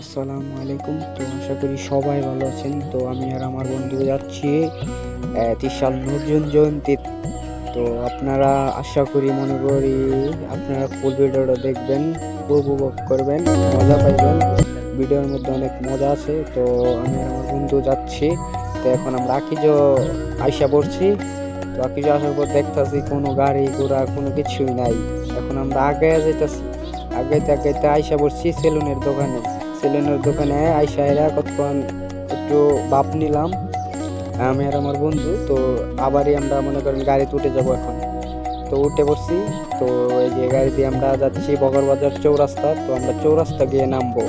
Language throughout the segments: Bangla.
আসসালামু আলাইকুম। তো আশা করি সবাই ভালো আছেন। তো আমি আর আমার বন্ধু যাচ্ছি আহ, ত্রিশাল নজরুল জয়ন্তী তো আপনারা আশা করি মনে করি আপনারা ফুল ভিডিওটা দেখবেন উপভোগ করবেন মজা পাইবেন। ভিডিওর মধ্যে অনেক মজা আছে। তো আমি আর আমার বন্ধু যাচ্ছি। তো এখন আমরা আকিজ আইসা পড়ছি। তো আকিজ আসার পর দেখতেছি কোনো গাড়ি ঘোড়া কোনো কিছুই নাই। এখন আমরা আগে যেতেছি আগাইতে আগাইতে আইসা পড়ছি সেলুনের দোকানে। সেলুনের দোকানে আইসা এরা কতক্ষণ একটু বাপ নিলাম। আমি আর আমার বন্ধু, তো আবারই আমরা মনে করেন গাড়িতে উঠে যাব এখন। তো উঠে পড়ছি, তো এই যে গাড়ি দিয়ে আমরা যাচ্ছি বগরবাজার চৌরাস্তা, তো আমরা চৌরাস্তা গিয়ে নামবো।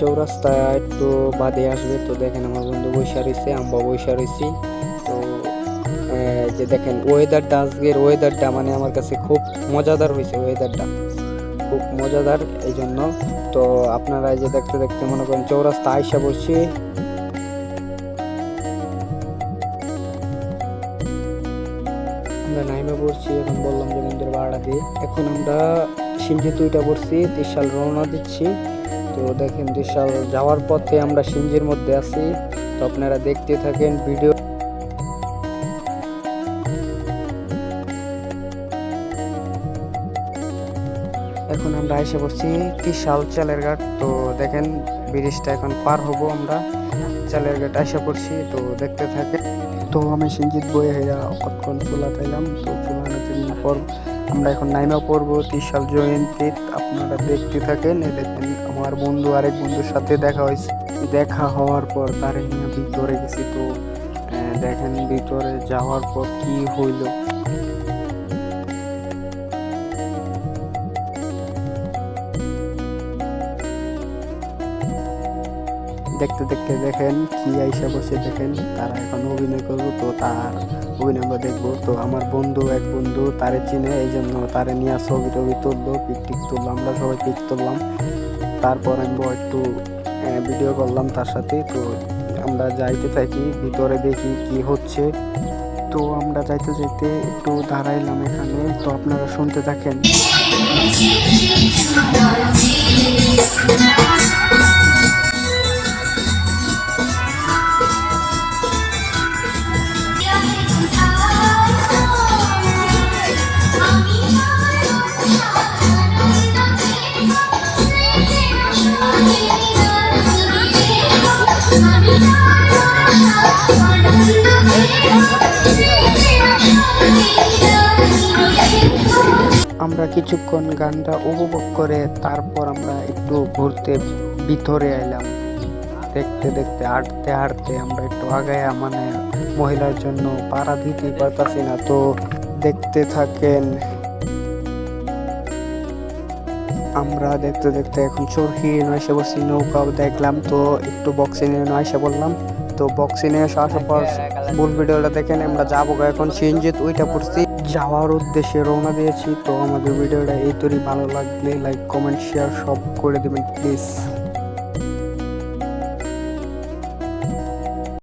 চৌরাস্তা একটু বাদে আসবে, তো দেখেন আমার বন্ধু বৈশা রয়েছে আমরা বৈশা রয়েছি। তো যে দেখেন ওয়েদারটা আজকের ওয়েদারটা মানে আমার কাছে খুব মজাদার হয়েছে ওয়েদারটা খুব মজাদার এই জন্য তো আপনারা এই যে দেখতে দেখতে মনে করেন চৌরাস্তা আইসা বসছি। আমরা নাইমে পড়ছি, এখন বললাম যে মন্দির ভাড়া দিয়ে। এখন আমরা সিমজি দুইটা পড়ছি, ত্রিশাল রওনা দিচ্ছি। তো দেখেন ত্রিশাল যাওয়ার পথে আমরা সিমজির মধ্যে আছি। তো আপনারা দেখতে থাকেন ভিডিও। এখন আমরা এসে পড়ছি ত্রিশাল চালের ঘাট। তো দেখেন, ব্রিজটা এখন পার হব আমরা। চালের ঘাট এসে পড়ছি, তো দেখতে থাকে তো আমি সিঞ্জিত বয়ে হইয়া কতক্ষণ চুলা পাইলাম। তো চুলা নাচার পর আমরা এখন নাইমা পড়ব, ত্রিশাল জয়ন্তী আপনারা দেখতে থাকেন দেখেন আমার বন্ধু আরেক বন্ধুর সাথে দেখা হয়েছে। দেখা হওয়ার পর তার ভিতরে গেছি, তো দেখেন ভিতরে যাওয়ার পর কি হইল। দেখতে দেখতে দেখেন, কি আইসা বসে দেখেন, তারা এখন অভিনয় করব, তো তার অভিনয় আমরা দেখব। তো আমার বন্ধু, এক বন্ধু তারে চিনে এই জন্য তারে নিয়ে ছবি টবি তুললো, পিক টিক তুললো, আমরা সবাই পিক তুললাম। তারপর আমি একটু ভিডিও করলাম তার সাথে, তো আমরা যাইতে থাকি, ভিতরে দেখি কি হচ্ছে। তো আমরা যাইতে যাইতে একটু দাঁড়াইলাম এখানে, তো আপনারা শুনতে থাকেন। আমরা কিছুক্ষণ গানটা উপভোগ করে তারপর আমরা একটু ঘুরতে ভিতরে এলাম দেখতে দেখতে, হাঁটতে হাঁটতে আমরা একটু আগায়া মানে মহিলার জন্য পাড়া দিতেই পারতাছি না। তো দেখতে থাকেন আমরা দেখতে দেখতে এখন চরকি নয়সে বসছি নৌকাও দেখলাম, তো একটু বক্সিং নয়সে বললাম। তো বক্সিং এ আসার পর ফুল ভিডিওটা দেখেন, আমরা যাব এখন সিএনজিত, ওইটা পড়ছি। যাওয়ার উদ্দেশ্যে রওনা দিয়েছি, তো আমাদের ভিডিওটা এই তৈরি ভালো লাগলে লাইক কমেন্ট শেয়ার সব করে দেবেন প্লিজ